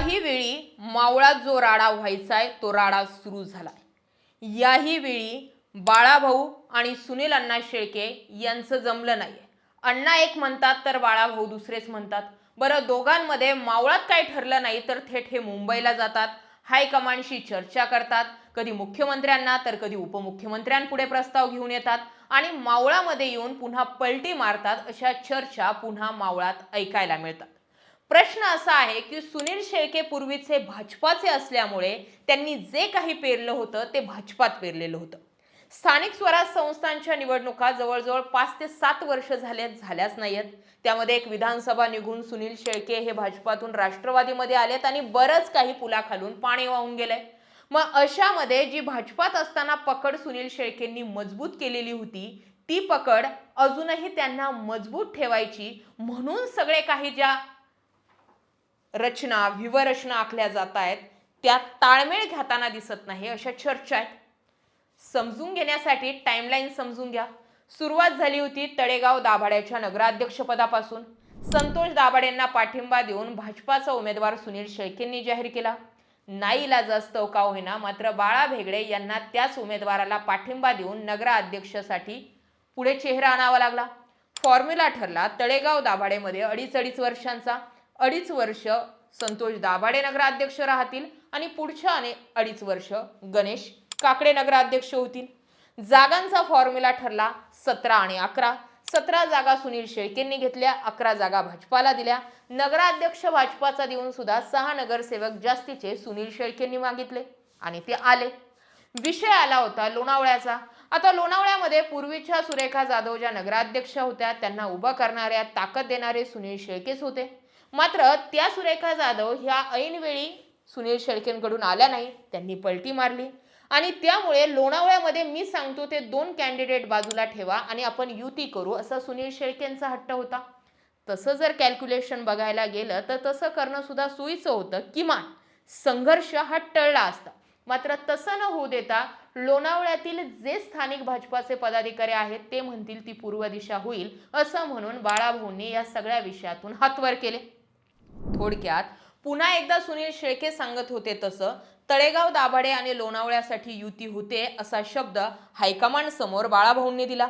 याही वेळी मावळात जो राडा व्हायचाय तो राडा सुरू झालाय. याही वेळी बाळाभाऊ आणि सुनील अण्णा शेळके यांचं जमलं नाही अण्णा एक म्हणतात तर बाळाभाऊ दुसरेच म्हणतात. बरं दोघांमध्ये मावळात काय ठरलं नाही तर थेट हे मुंबईला जातात. हायकमांडशी चर्चा करतात. कधी मुख्यमंत्र्यांना तर कधी उपमुख्यमंत्र्यांपुढे प्रस्ताव घेऊन येतात. आणि मावळामध्ये येऊन पुन्हा पलटी मारतात अशा चर्चा पुन्हा मावळात ऐकायला मिळतात. प्रश्न असा आहे की सुनील शेळके पूर्वीचे भाजपाचे असल्यामुळे त्यांनी जे काही पेरलं होतं ते भाजपात पेरलेलं होतं. स्थानिक स्वराज संस्थांच्या निवडणुका जवळजवळ पाच ते सात वर्ष झाल्या झाल्याच नाहीयेत. त्यामध्ये एक विधानसभा निघून सुनील शेळके हे भाजपातून राष्ट्रवादीमध्ये आलेत आणि बरंच काही पुलाखालून पाणी वाहून गेलंय. मग अशामध्ये जी भाजपात असताना पकड सुनील शेळकेंनी मजबूत केलेली होती ती पकड अजूनही त्यांना मजबूत ठेवायची म्हणून सगळे काही ज्या रचना व्यूहरचना आखल्या जात आहेत. त्यात ताळमेळ घेताना दिसत नाही अशा चर्चा आहेत. समजून घेण्यासाठी टाइमलाईन समजून घ्या. सुरुवात झाली होती तळेगाव दाभाड्याच्या नगराध्यक्षपदापासून. संतोष दाभाडेंना पाठिंबा देऊन भाजपाचा उमेदवार सुनील शेळकेंनी जाहीर केला. नाईलाजास्तव का होईना मात्र बाळा भेगडे यांना त्याच उमेदवाराला पाठिंबा देऊन नगराध्यक्षासाठी पुढे चेहरा आणावा लागला. फॉर्म्युला ठरला तळेगाव दाभाडेमध्ये अडीच अडीच वर्षांचा अडीच वर्ष संतोष दाभाडे नगराध्यक्ष राहतील आणि पुढच्या आणि अडीच वर्ष गणेश काकडे नगराध्यक्ष होतील. जागांचा फॉर्म्युला ठरला सतरा आणि अकरा. सतरा जागा सुनील शेळकेंनी घेतल्या अकरा जागा भाजपाला दिल्या. नगराध्यक्ष भाजपाचा देऊन सुद्धा सहा नगरसेवक जास्तीचे सुनील शेळकेंनी मागितले आणि ते आले. विषय आला होता लोणावळ्याचा. आता लोणावळ्यामध्ये पूर्वीच्या सुरेखा जाधव ज्या नगराध्यक्ष होत्या. त्यांना उभं करणाऱ्या ताकद देणारे सुनील शेळकेच होते. मात्र त्या सुरेखा जाधव ह्या ऐनवेळी सुनील शेळकेंकडून आल्या नाही त्यांनी पलटी मारली. आणि त्यामुळे लोणावळ्यामध्ये मी सांगतो ते दोन कॅन्डिडेट बाजूला ठेवा आणि आपण युती करू असा सुनील शेळकेंचा हट्ट होता. तसं जर कॅल्क्युलेशन बघायला गेलं तर तसं करणं सुद्धा सोयीचं होतं. किमान संघर्ष हा टळला असता. मात्र तसं न होऊ देता लोणावळ्यातील जे स्थानिक भाजपाचे पदाधिकारी आहेत ते म्हणतील ती पूर्व दिशा होईल असं म्हणून बाळाभाऊंनी या सगळ्या विषयातून हातवर केले. थोडक्यात. पुन्हा एकदा सुनील शेळके सांगत होते तसं तळेगाव दाभाडे आणि लोणावळ्यासाठी युती होते असा शब्द हायकमांड समोर बाळाभाऊंनी दिला.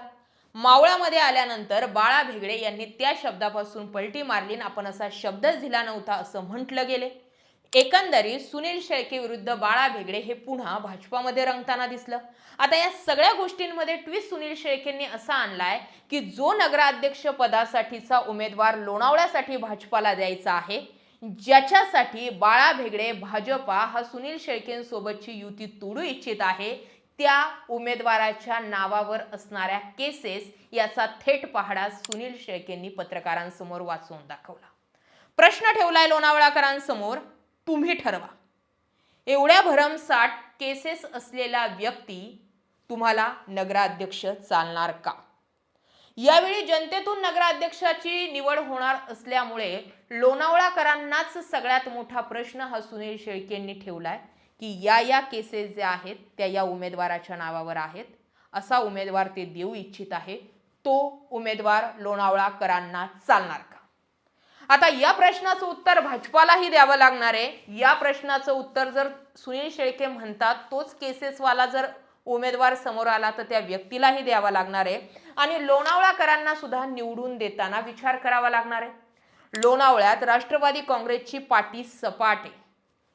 मावळामध्ये आल्यानंतर बाळा भेगडे यांनी त्या शब्दापासून पलटी मारली आपण असा शब्दच दिला नव्हता असं म्हटलं गेले. एकंदरीत सुनील शेळके विरुद्ध बाळा भेगडे हे पुन्हा भाजपामध्ये रंगताना दिसलं. आता या सगळ्या गोष्टींमध्ये ट्विस्ट सुनील शेळकेंनी असा आणलाय की जो नगराध्यक्ष पदासाठीचा उमेदवार लोणावळ्यासाठी भाजपाला द्यायचा आहे ज्याच्यासाठी बाळा भेगडे भाजपा हा सुनील शेळकेंसोबतची युती तोडू इच्छित आहे त्या उमेदवाराच्या नावावर असणाऱ्या केसेस याचा थेट पहाडा सुनील शेळकेंनी पत्रकारांसमोर वाचवून दाखवला. प्रश्न ठेवलाय लोणावळाकरांसमोर तुम्ही ठरवा. एवढ्या भरमसाठ केसेस असलेला व्यक्ती तुम्हाला नगराध्यक्ष चालणार का? यावेळी जनतेतून नगराध्यक्षाची निवड होणार असल्यामुळे लोणावळाकरांनाच सगळ्यात मोठा प्रश्न हा सुनील शेळकेंनी ठेवलाय की या या केसेस ज्या आहेत त्या या उमेदवाराच्या नावावर आहेत. असा उमेदवार ते देऊ इच्छित आहे तो उमेदवार लोणावळाकरांना चालणार का? आता या प्रश्नाचं उत्तर भाजपालाही द्यावं लागणार आहे. या प्रश्नाचं उत्तर जर सुनील शेळके म्हणतात तोच केसेसवाला जर उमेदवार समोर आला तर त्या व्यक्तीलाही द्यावा लागणार आहे. आणि लोणावळाकरांना सुद्धा निवडून देताना विचार करावा लागणार आहे. लोणावळ्यात राष्ट्रवादी काँग्रेसची पाठी सपाट आहे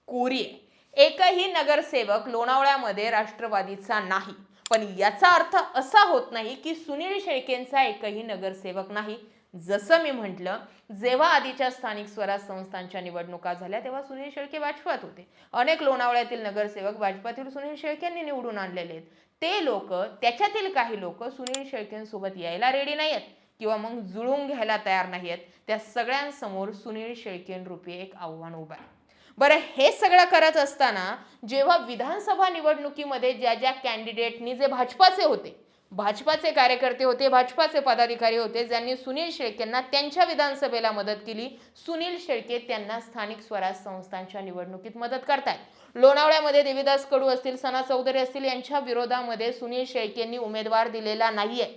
कोरी आहे. एकही नगरसेवक लोणावळ्यामध्ये राष्ट्रवादीचा नाही. पण याचा अर्थ असा होत नाही की सुनील शेळकेंचा एकही नगरसेवक नाही. जसं मी म्हटलं जेव्हा आधीच्या स्थानिक स्वराज संस्थांच्या निवडणुका झाल्या तेव्हा सुनील शेळके भाजपात होते. अनेक लोणावळ्यातील नगरसेवक भाजपातील सुनील शेळकेंनी निवडून आणलेले आहेत. ते लोक त्याच्यातील काही लोक सुनील शेळकेंसोबत यायला रेडी नाही आहेत किंवा मग जुळून घ्यायला तयार नाही आहेत त्या सगळ्यांसमोर सुनील शेळकेन रूपी एक आव्हान उभं आहे. बरं हे सगळं करत असताना जेव्हा विधानसभा निवडणुकीमध्ये ज्या ज्या कॅन्डिडेटनी जे भाजपाचे होते भाजपाचे कार्यकर्ते होते भाजपाचे पदाधिकारी होते ज्यांनी सुनील शेळकेंना त्यांच्या विधानसभेला मदत केली. सुनील शेळके त्यांना स्थानिक स्वराज संस्थांच्या निवडणुकीत मदत करतायत. लोणावळ्यामध्ये देवीदास कडू असतील सना चौधरी असतील यांच्या विरोधामध्ये सुनील शेळकेंनी उमेदवार दिलेला नाहीये.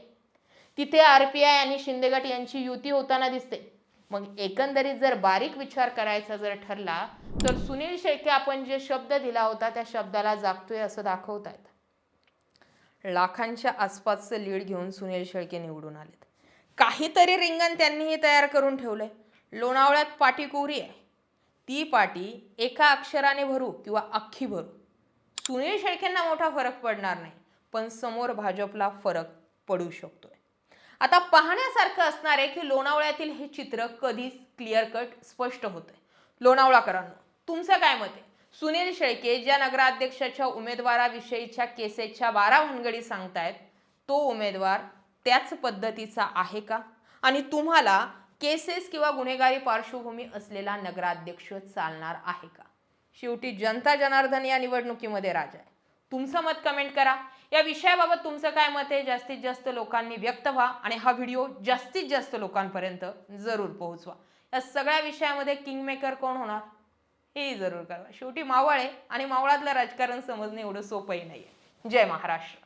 तिथे आर पी आय आणि शिंदेगट यांची युती होताना दिसते. मग एकंदरीत जर बारीक विचार करायचा जर ठरला तर सुनील शेळके आपण जे शब्द दिला होता त्या शब्दाला जागतोय असं दाखवतायत. लाखांच्या आसपासचं लीड घेऊन सुनील शेळके निवडून आलेत. काहीतरी रिंगण त्यांनीही तयार करून ठेवलंय. लोणावळ्यात पाटी कोरी आहे. ती पाटी एका अक्षराने भरू किंवा अख्खी भरू. सुनील शेळकेंना मोठा फरक पडणार नाही पण समोर भाजपला फरक पडू शकतोय. आता पाहण्यासारखं असणार आहे की लोणावळ्यातील हे चित्र कधीच क्लिअर कट स्पष्ट होतंय. लोणावळाकरांनो तुमचं काय मत आहे? सुनील शेळके ज्या नगराध्यक्षाच्या उमेदवाराविषयीच्या केसेसच्या बारा भानगडी सांगतायत तो उमेदवार त्याच पद्धतीचा आहे का? आणि तुम्हाला केसेस किंवा गुन्हेगारी पार्श्वभूमी असलेला नगराध्यक्ष चालणार आहे का? शेवटी जनता जनार्दन या निवडणुकीमध्ये राजा आहे. तुमचं मत कमेंट करा. या विषयाबाबत तुमचं काय मत आहे जास्तीत जास्त लोकांनी व्यक्त व्हा आणि हा व्हिडिओ जास्तीत जास्त लोकांपर्यंत जरूर पोहोचवा. या सगळ्या विषयामध्ये किंगमेकर कोण होणार? हेही जरूर कळवा शेवटी मावळ आहे आणि मावळातलं राजकारण समजणं एवढं सोपंही नाहीये. जय महाराष्ट्र.